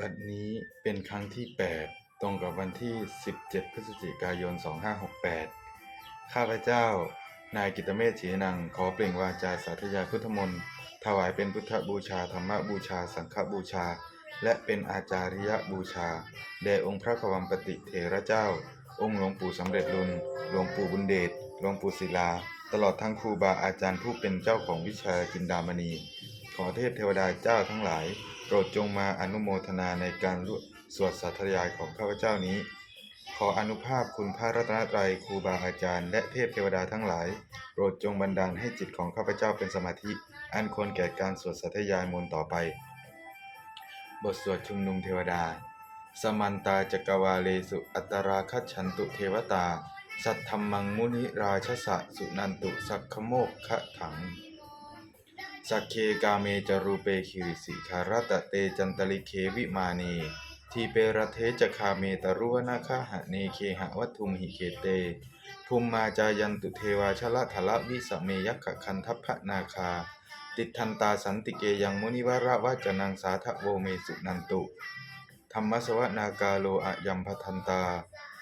บัดนี้เป็นครั้งที่ 8 ตรงกับวันที่ 17 พฤศจิกายน 2568 ข้าพเจ้า นายกิตเมธศรีนัง ขอเปล่งวาจาสาธยายพุทธมนต์ถวายเป็นพุทธบูชา ธรรมบูชา สังฆบูชา และเป็นอาจาริยบูชา แด่องค์พระกวัมปติเถระเจ้า องค์หลวงปู่สำเร็จลุนหลวงปู่บุญเดชหลวงปู่ศิลา ตลอดทั้งครูบาอาจารย์ผู้เป็นเจ้าของวิชาจินดามณี ขอเทพเทวดาเจ้าทั้งหลาย ปรดจงมาอนุโมทนาในการสวดสาธยายของข้าพเจ้านี้ ขออนุภาพคุณพระรัตนตรัยครูบาอาจารย์ และเทพเทวดาทั้งหลาย โปรดจงบันดาลให้จิตของข้าพเจ้าเป็นสมาธิ อันควรแก่การสวดสาธยายมนต์ต่อไป บทสวดชุมนุมเทวดา สมันตาจักวาเลสุอัตตราคัจฉันตุเทวตา สัทธรรมังมุนิราชสะสุนันตุสักขโมกขะถัง สักเคกาเมจรูเปคิริสิคารตะเตจันตลิเควิมาเนทีเปรเทจคาเมตรุวนาคาหะเนเคหะวัตุมหิเคเต ภูมิมาจายันตุเทวาชละทละวิสเมยักขคันทัพพนาคา ติทันตาสันติเกยังมุนิวระวะจนังสาทะโวเมสุนันตุ ธรรมสวนากาโลอะยัมพทันตา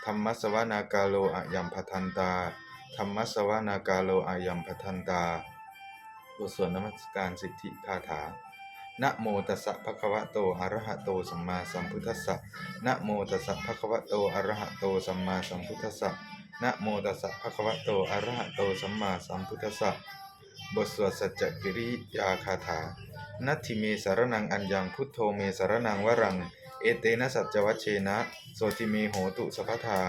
ธรรมสวนากาโลอะยัมพทันตา ธรรมสวนากาโลอะยัมพทันตา บทสวดนมัสการสิทธิคาถา นะโมตัสสะภะคะวะโต อะระหะโต สัมมาสัมพุทธัสสะ นะโมตัสสะภะคะวะโต อะระหะโต สัมมาสัมพุทธัสสะ นะโมตัสสะภะคะวะโต อะระหะโต สัมมาสัมพุทธัสสะ บทสวดสัจจกิริยาคาถา นัตถิเมสารนังอัญญังพุทโธเมสารนังวรัง เอเตนะสัจจวัชเชนะ โสติเมโหตุสัพพทา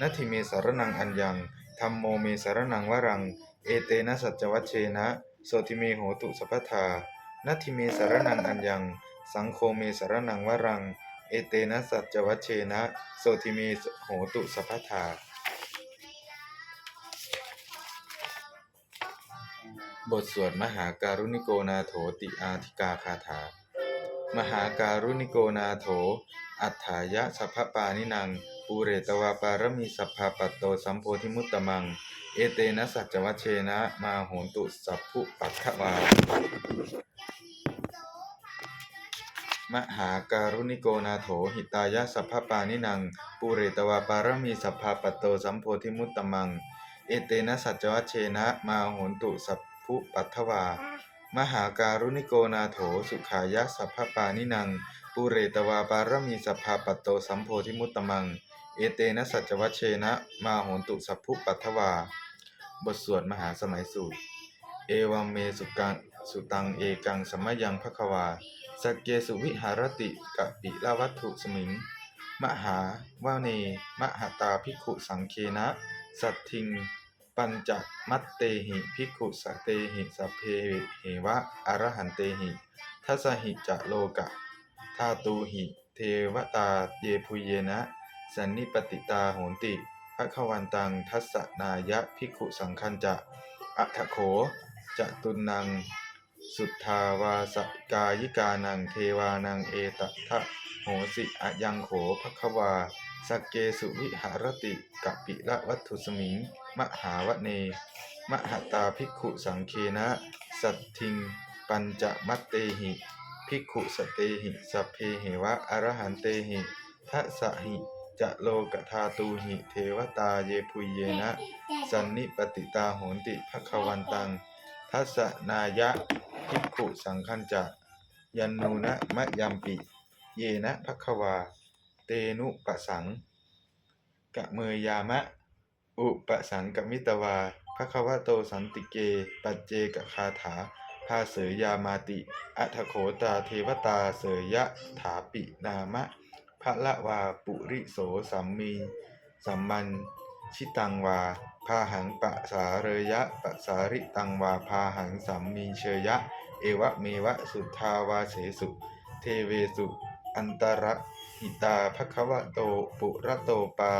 นัตถิเมสารนังอัญญังธรรมโมเมสารนังวรัง เอเตนะสัจจวัชเชนะ โสติเมโหตุสัพพทานัตถิเมสารนังอัญญัง สังโฆเมสารนังวรัง เอเตนะสัจจวัชเชนะ โสติเมโหตุสัพพทาบทสวดมหาการุณิโกนาโถติอาธิกาคาถา มหาการุณิโกนาโถ อัฏฐายะสัพพปานินัง ปูเรตวาปารมีสัพพะปัตโตสัมโพธิมุตตมัง เอเตนะสัจวัชเชนะมาโหนตุสัพพุปัคความหาการุณิโกนาโถหิตายะสัพพปานินังปูเรตวาปารมีสัพพะปัตโตสัมโพธิมุตตมัง เอเตนะสัจวัชเชนะมาโหนตุสัพพุปัทถวา มหาการุณิโกนาโถสุขายะสัพพปานินังปุเรตวาปารมีสัพพะปัตโตสัมโพธิมุตตมัง เอเตนะสัจวัชเชนะมาโหนตุสัพพุปัทวา บทสวดมหาสมัยสูตร เอวัมเมสุกังสุตังเอกังสมยังภควาสกเกสุวิหารติกะปิลาวัตถุสมิง มหาวาเน มหาตาภิกขุสังเคนะ สัตทิง ปัญจมัตเตหิภิกขุสเตหิสัพเพเหวะอรหันเตหิทัสสหิจะโลกะธาตูหิ เทวตาเยพุเยนะ สันนิปติตาโหนติภะคะวันตังทัสสนายะภิกขุสังคันจะอัทโขจะตุนัง สุทธาวาสกายิกานังเทวานังเอตทะโหสิอะยังโขภควาสักเกสุวิหารติกปิละวัตถุสมิง มหาวเน มหตาภิกขุสังเคนะ สัตทิง ปัญจมัตเตหิภิกขุสเตหิสัพเพเหวะอรหันเตหิทัสหิ จะโลกธาตูหิเทวตาเยพุยเยนะ สันนิปติตาโหนติภควันตัง ทัสนายะภิกขุสังคัญจะยันนูนะมะยัมปิ เยนะภควา เตนุปะสังกะเมยยามะ อุปสังกมิตวาภควะโตสันติเก ปัจเจกคาถาภาเสยยามาติ อัทโขตาเทวตาเสยยะถาปินามะ พระละวาปุริโสสัมมีสัมมันชิตังวา พาหังปะสาเรยะปะสาริตังวา พาหังสัมมีเชยะ เอวะเมวะสุทธาวาเสสุ เทเวสุ อันตรหิตาภควะโตปุระโตปา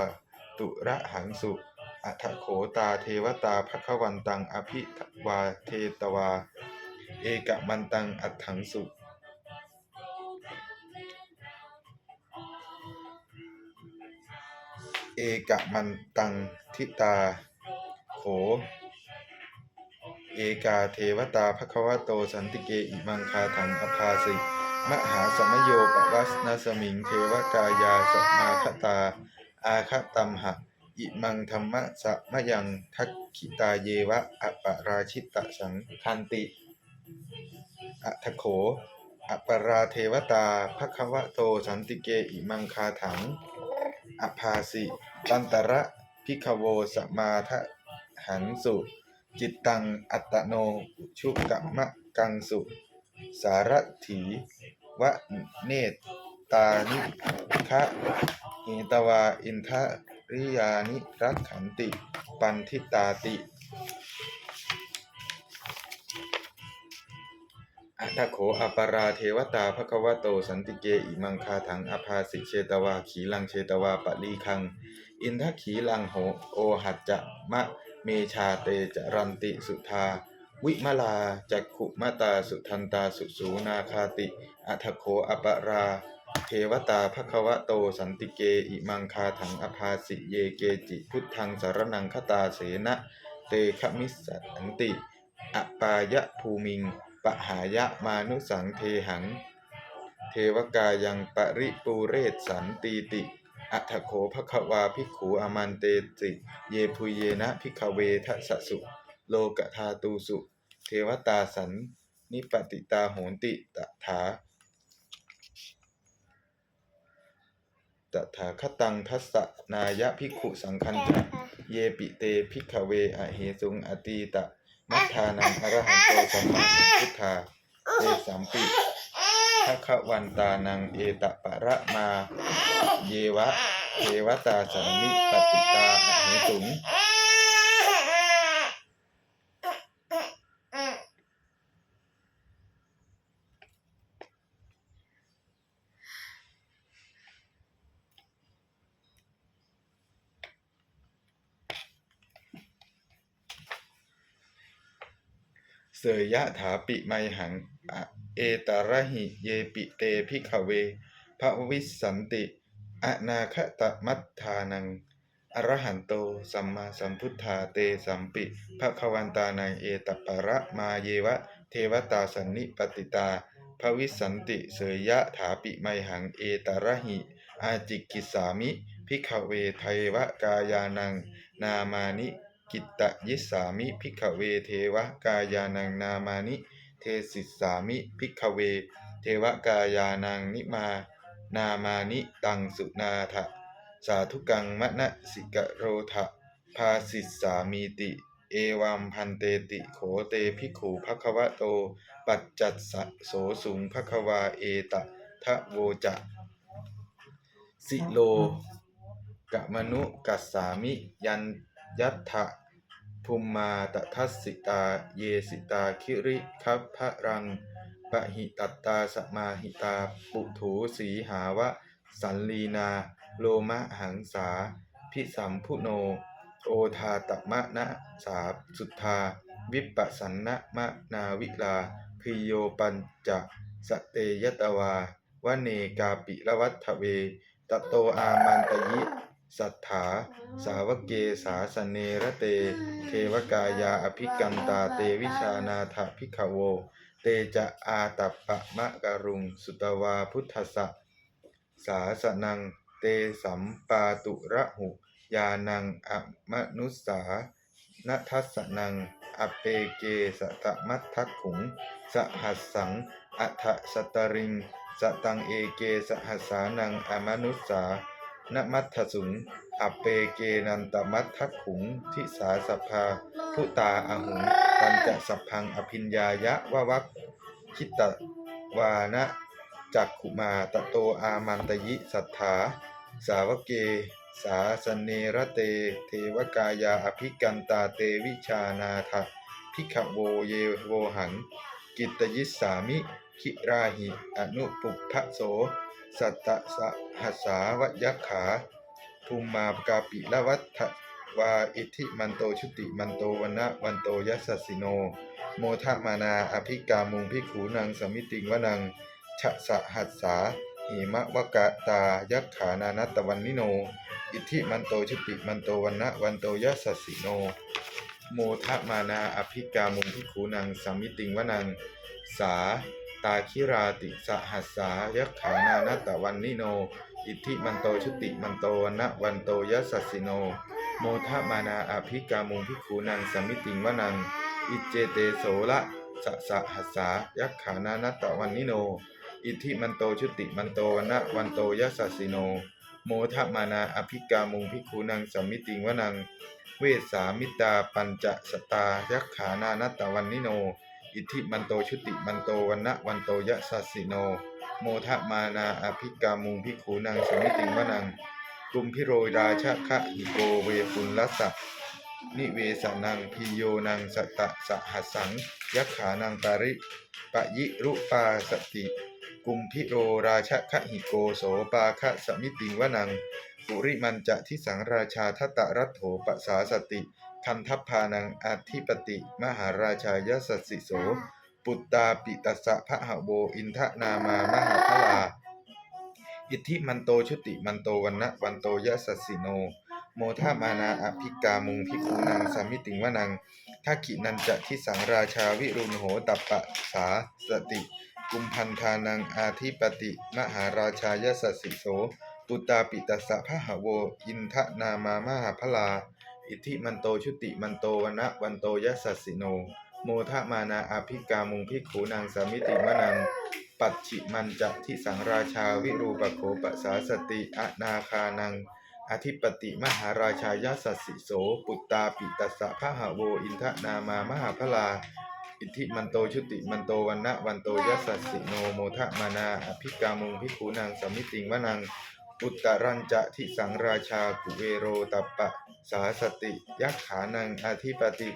ตุระหังสุ อัทโขตาเทวตาภควันตังอภิวาเทตวา เอกมันตังอัถังสุ เอกมันตังทิตา โข เอกาเทวตาภควโตสันติเกอิมังคาถังอภาสิมหาสมโยปวัสนสมิงเทวกายาสมาคตา อาคตัมหะ อิมังธรรมะสะมะยังทักขิตาเยวะอปราชิตตสังคันติอัทโขอปราเทวตาภควโตสันติเกอิมังคาถัง อภาสิ ตันตระพิคโวสมาทะหันสุ จิตตังอัตโนชุกะมะกังสุ สารถีวะเนตตานิคะหิตวาอินทริยานิรักขันติ ปันทิตาติ อัตถโขอปราเทวตาภควโตสันติเกอิมังคาถังอภาสิเชตวาขีลังเชตวาปลีคัง อินทขีลังโหโอหัจจะมะเมชาเตจรันติสุธา วิมลาจักขุมาตาสุทันตาสุสูนาคาติอัทโขอปราเทวตาภควโตสันติเกอิมังคาถังอภาสิเยเกจิพุทธังสารนังคตาเสนะเตขมิสสันติอปายะภูมิง ปหายะมานุสังเทหัง เทวกายังปริปูเรศสันตีติอัทโขภควาภิกขูอามันเตติ เยพุเยนะภิกขเวทัสสสุ โลกธาตูสุ เทวตาสันนิปติตาโหนติตถาตถาคตังทัสสะนายะภิกขุสังคันจะเยปิเตภิกขเวอะเหสุงอตีตะ มัทธานังอรหันโตสัมมาสัมพุทธาเอสัมปิภควันตานังเอตปะระมา เยวะเทวตาสันนิปติตาอะเหสุง เสยยะถาปิไมหัง เอตาระหิเยปิเตพิขเวภวิสันติ อนาคตมัทธานัง อรหันโต สัมมาสัมพุทธาเตสัมปิภควันตานังเอตปะระมาเยวะ เทวตาสันนิปติตาภวิสันติเสยยะถาปิไมหัง เอตาระหิ อาจิกิสามิ พิขเวไทวกายานัง นามานิ กิตตยิสามิพิกเวเทวกายานังนามานิ เทสิสามิพิกเว เทวกายานังนิมานามานิตังสุนาทะสาธุกังมะนะสิกโรทะภาสิสสามีติ เอวัมพันเตติโขเตภิขุภควะโต ปัจจัสสะโสสุงภควาเอตะทะโวจะสิโลกะมนุกัสสามิยันยัตถะ ภูมมาตทัสสิตา เยสิตา คิริคัพพะรังปะหิตัตตาสมาหิตา ปุถูสีหาวะ สันลีนา โลมะหังสา พิสัมพุโน โอทาตมะนะสาสุทธา วิปปสันนะมะนาวิลาพิโยปัญจะสเตยตวาวเนกาปิละวัฏเว ตโตอามันตยิ สัทธา สาวกเกสาสเนระเต เทวกายาอภิกันตาเตวิชานาถพิขโว เตจะอาตัปปะมะกะรุง สุตวาพุทธสสะสาสนัง เตสัมปาตุระหุ ยานังอมนุสสานัทัสสนัง อเปเกสตะมัททักขุง สหัสสังอัฏฐสตริง สตังเอเกสหัสสานังอมนุสสา นมัทธสุงอเปเกนันตมัททักขุง ทิสาสภาพุตาอาหุงปัญจะสัพพังอภิญญายะวะวัคคิตวานะจักขุมาตโตอามันตยิสัทธา สาวกเก สาสเนระเต เทวกายาอภิกันตาเตวิชานาถพิขโวเยโวหัง กิตยิสสามิ คิราหิ อนุปุพพโส สัตตะสหัสสาวยักขาภูมมาปกาปิละวัฏวาอิทิมันโตชุติมันโตวันนะวันโตยัสสิโน โมทะมานาอภิกามุงพิขูนังสมิติงวนังชะสะหัสสาหิมะวกะตายักขานานัตวันนิโน อิทิมันโตชุติมันโตวันนะวันโตยัสสิโน โมทะมานาอภิกามุงพิขูนังสมมิติงวนังสา ตาคิราติสหัสสายักขานานัตวันนิโน อิทธิมันโตชุติมันโตวนะวันโตยัสสสสิโน โมทะมานาอภิกามุงพิกขูนังสมิติงวนัง อิจเจเตโสละสะสะหัสสายักขานานัตวันนิโน อิทธิมันโตชุติมันโตวนะวันโตยัสสสสิโน โมทะมานาอภิกามุงพิกขูนังสมิติงวนัง เวสามิตาปัญจสตายักขานานัตตวันนิโน อิทธิมันโตชุติมันโตวันนะวันโตยะสัสสิโน โมทะมานาอภิกามุงพิขูนังสมิติงวนังกุมพิโรราชะคะหิโกเวปุลลัสสะนิเวสนังพิโยนังสตะสหัสสังยักขานังปาริปะยิรุปาสติกุมพิโรราชะคะหิโกโสปาคะสมิติงวนังปุริมันจะทิสังราชาทัตตรัตโถปสาสติ คันทัพพานังอาธิปติ มหาราชายสัสสิโส ปุตตาปิตัสสะพระหะโวอินทนามามหาพลา อิทธิมันโตชุติมันโตวันนะวันโตยสัสสิโน โมทามานาอภิกามุงพิคูนังสามิติงวนังทักขินันจะทิสังราชาวิรุณโหตัปปะสาสติ กุมพันธานังอาธิปติ มหาราชายสัสสิโส ปุตตาปิตัสสะพระหะโว อินทนามามหาพลา อิทธิมันโตชุติมันโตวันะวันโตยะสัสสิโน โมทะมานาอาภิกามุงพิกขูนางสามิติมนัง ปัจฉิมันจะทิสังราชาวิรูปโขปสาสติอนาคานัง อธิปติมหาราชายาสัสสิโส ปุตตาปิตัสสะพะหะโวอินทนามามหาพลาอิทธิมันโตชุติมันโตวันนะวันโตยะสัสสิโนโมทะมานาอภิกามุงพิกขูนางสามิติมนัง อุตตรัญจะทิสังราชากุเวโรตัปปะ สาสติ ยักขานังอธิปติ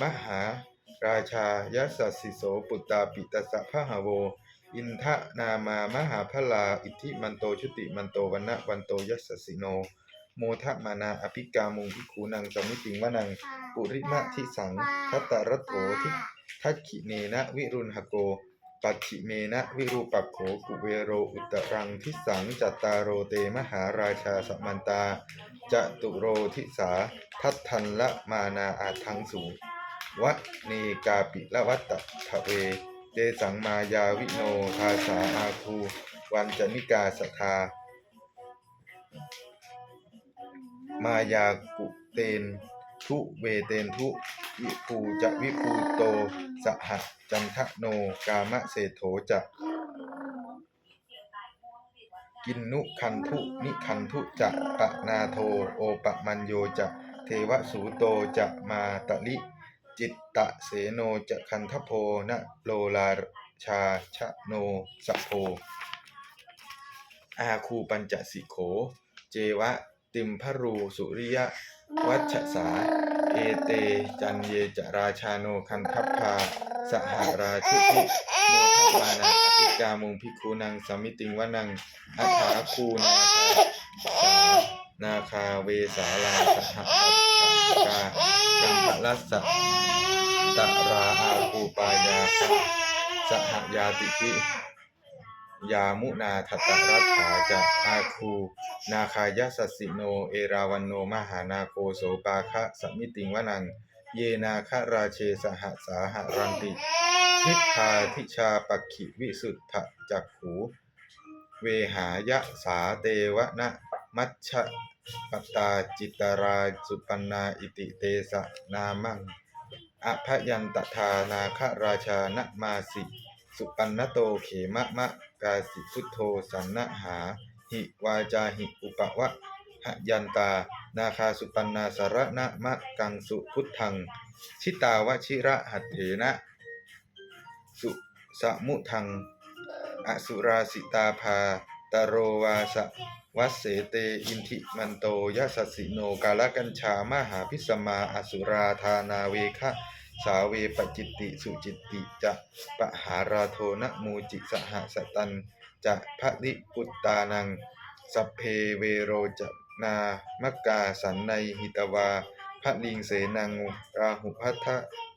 มหา ราชายัสสสสิโสปุตตาปิตสสะพะหะโว อินทะนามามหาพลา อิทธิมันโตชุติมันโตวันนะวันโตยัสสสสิโน โมทะมานาอภิกามุงพิคูนังสมิติงวนัง ปุริมะทิสังทัตตรัตโถทิทักขิเนนะวิรุณหโก ปัจิเมนะวิรูปักโขกุเวโรอุตรังทิสังจัตตารโรเตมหาราชาสมันตาจตุโรทิสาทัตทันละมานาอาทังสูวัดเนกาปิละวัตตะทะเวเจสังมายาวิโนภาษาอาคูวันจนิกาสทามายากุเตน ทุเวเตนทุวิภูจะวิภูโตสหจันทะโนกามะเศรษโถจะกินนุคันทุนิคันทุจะปะนาโทโอปะมัญโยจะเทวสูโตจะมาตะลิ จิตตะเสโนจะคันทโพนะโลลาชาชะโนสะโพ อาคูปัญจสิโข เจวะติมพรูสุริยะ วัชสา เอเต จันเยจราชาโนคันทัพพา สหาราชุติโมทัปานาอภิกามุงพิคูนังสมิติงวนังอัฏฐาคูนาคาสานาคาเวสาลาสหปัสสกากัมพลัสสะตะราอาคูปายาสหยาติพิ ยามุนาทัตตรัฐาจะอาคูนาคายสัสสิโน เอราวันโนมหานาโกโสปาคะสมิติงวนัง เยนาคราเชสหสาหรันติ ทิพาทิชาปักขิวิสุทธจักขูเวหายะสาเตวะนะมัชชะปตาจิตตราสุปันนาอิติเตสะนามังอภยันตทานาคราชานะมาสิ สุปันนโตเขมะมะ กาสิพุทโธสันนหา หิวาจาหิอุปวะหยันตา นาคาสุปันนาสารนะมะกังสุพุทธัง ชิตาวชิระหัตเถนะ สุสมุทัง อสุราสิตาภาตโรวาสวัสเสเตอินทิมันโตยะสัสสิโนกาลกัญชามหาพิสมาอสุราธานาเวคะ สาเวปจิตติสุจิตติจะปะหาราโทนะมูจิสหสตันจะพะลิปุตตานังสัพเพเวโรจะนามกกาสันในหิตวาพระลิงเสนังราหุพัทธ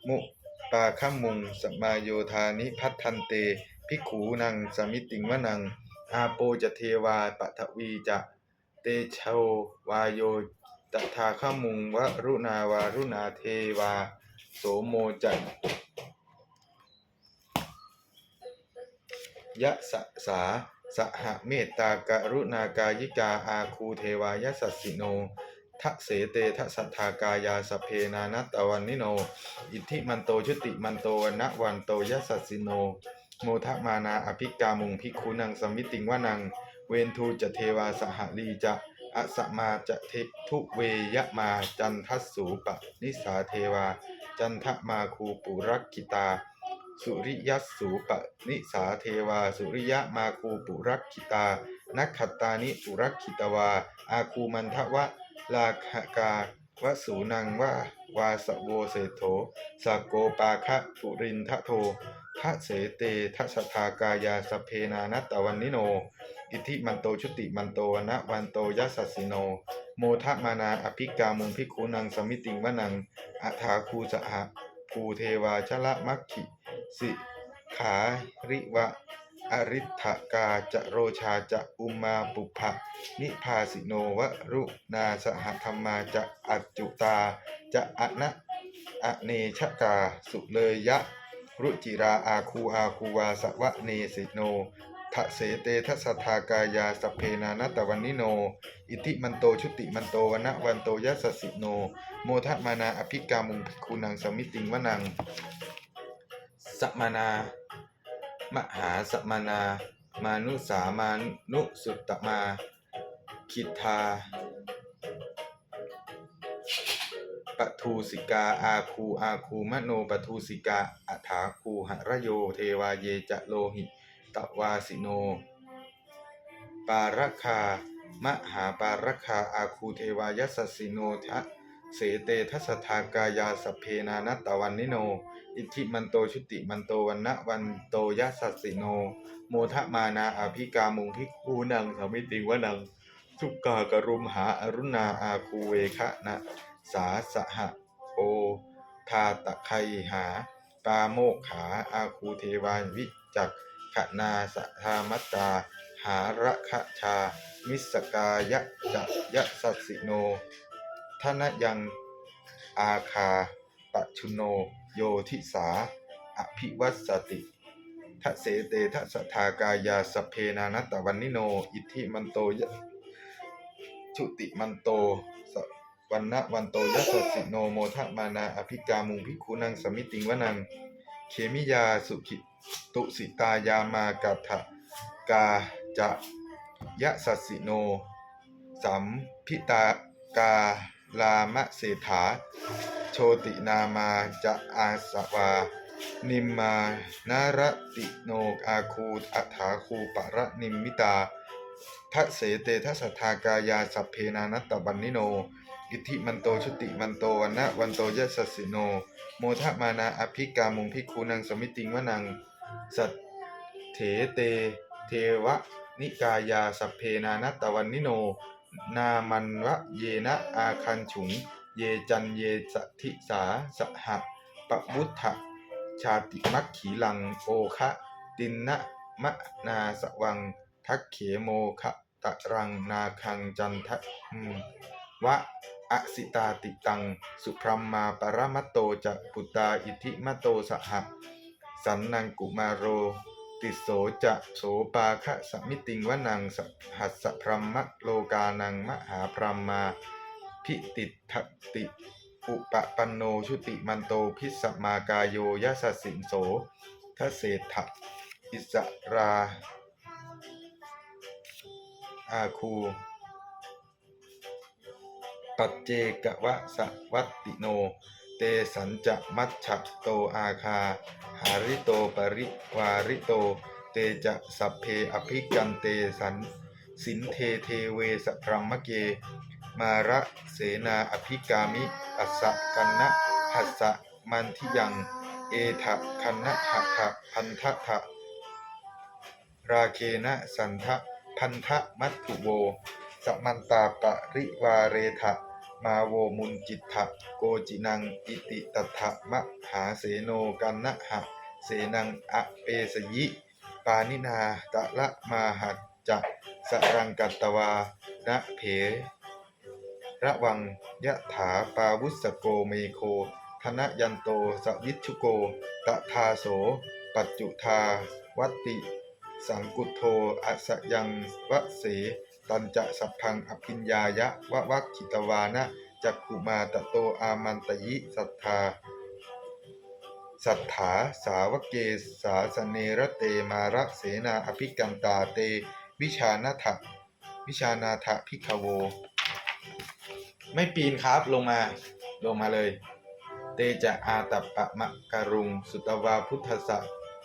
มุปาขมุงสมาโยธานิพัทธันเตภิกขูนังสมิติงวนัง อาโปจะเทวาปัทวีจะเตโชวายโยตถาขมุงวรุณาวารุณาเทวา โสโมจันยะสะสาสหเมตตากรุณากายิกาอาคูเทวายสัสสิโนทะเสเตทะสัทธากายาสเพนานัตตวันนิโน อิทธิมันโตชุติมันโตวนะวันโตยสัสสิโน โมทะมานาอภิกามุงพิกขุนังสมิติงวานัง เวนทูจะเทวาสหลีจะอสมาจะเททุเวยะมาจันทัสสูปนิสาเทวา จันทมาคูปุรักขิตา สุริยสูปนิสาเทวา สุริยะมาคูปุรักขิตา นักขัตตานิปุรักขิตวา อาคูมันทวะลาคกาวสูนังวาวาสโวเศโธสกโกปาคะปุรินทะโททะเสเตทะสทากายาสเพนานัตตวันนิโน อิทธิมันโตชุติมันโตนะวันโตยัสสิโน โมทะมานาอภิกามุงพิกขุนังสมิติงวนังอัฏฐาคูสหภูเทวาชละมัคคิ สิขาริวะ อริ t ถกาจะโรชาจะอุมาปุภะนิพาสิโนวรุนาสหธรรมาจะอัจจุตา จะอะนะอเนชกา สุเลยยะรุจิราอาคูอาคูวาสวะเนสิโน ทะเสเตทัสทากายาสเพนานัตวันนิโน อิทิมันโตชุติมันโตวนะวันโตยัสสิโน โมทมานาอภิกามุงภิกขุนังสมิติงวนังสัมมานามหาสมนา มานุสามานุสุตตมาคิทาปทูสิกาอาคูอาคูมโนปทูสิกาอัฐาคูหระโย เทวาเยจะโลหิ ตวาสิโน ปารคามหาปารคาอาคูเทวายสสสิโนทะเสเตทัสทากายาสเพนานัตตวันนิโน อิทิมันโตชุติมันโตวันนะวันโตยัสสสิโน โมทะมานาอภิกามุงพิกคูนังสมิติวนังสุกกากรุมหาอรุณาอาคูเวคะนะสาสหะโอทาตะไคหา ปาโมกขาอาคูเทวาวิจัก ขนาสทามัตตา หาระคะชา มิสกายะจะยะสัสสิโนทนยังอาคาปชุโน โยทิสา อภิวัสสติทะเสเตทะสทากายาสเพนานตตวันนิโน อิทธิมันโตยะชุติมันโตสวันนะวันโตยัสสสิโนโมทะมานาอภิกามุงพิกขุนังสมิติงวนัง เขมิยาสุขิตุสิตายามากาถกาจะยะสัสสิโน สัมพิตากาลามะเศรษฐาโชตินามาจะอาสวา นิมมานารติโนอาคูอัฐาคูปะระนิมมิตาทัเสเตทัสทากายาสัพเพนานัตตบันนิโน อิทธิมันโตชุติมันโตวันนะวันโตยะสสสิโน โมทะมานาอภิกามุงพิกขุนังสมิติงวนัง สัตเถเต เทวะ นิกายาสัพเพนานัตตวันนิโน นามันวะเยนะอาคันฉุง เยจันเยสทิสาสหะปะวุฒะชาติมัคขีลังโอคะตินนะมะนาสวัง ทักเขโมคะตะรังนาคังจันทะวะ อสิตาติตัง สุพรมมาปรมัตโตจะปุตตาอิทิมโตสหสันนังกุมาโร ติโสจะโสปาคะสมิติงวนังสหัสสะพรมมะโลกานังมหาพรมมาพิติทติอุปปันโนชุติมันโตพิสมากายโยยะสสิงโสทเศรษฐะอิสราอาคู ปัจเจกวะสวัตติโน เตสัญจะมัชฉะโตอาคา หาริโตปริวาริโต เตจะสัพเพอภิกันเตสัน สินเทเทเวสพรัมมะเก มาระเสนาอภิกามิอัสสะกันนะหัสสะมันทิยัง เอทะคันนะหะทะพันทะทะราเคนะสันทะพันทะมัตถุโว สมันตาปริวาเรทะ มาโวมุนจิตถะโกจินังอิติตถะมะหาเสโนกันนะหะเสนังอะเปสยิ ปานินาตะละมาหัจจะสรังกัตตวานะเพระวังยะถาปาวุสโกเมโคธนยันโตสวิชุโกตทาโส ปัจจุทาวัตติ สังกุโทอสยังวะเส ตันจะสัพพังอภิญญายะวะวัคคิตวานะจักขุมาตโตอามันตยิสัทธาสัทธาสาวกเกสาสเนระเตมาระเสนาอภิกันตาเต วิชานาถวิชานาถพิกขโว ไม่ปีนครับลงมาลงมาเลย เตจะอาตัปปะมะการุง สุตวาพุทธสะ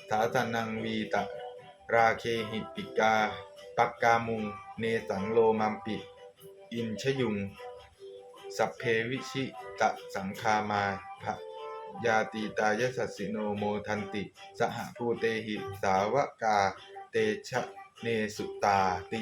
สาสนังวีตะ ราเคหิปิกา ปักกามุง เนสังโลมัมปิ อินชยุง สัพเพวิชิตะสังคามาภะยาติตายสัสสิโนโมทันติ สหภูเตหิ สาวกา เตชะเนสุตาติ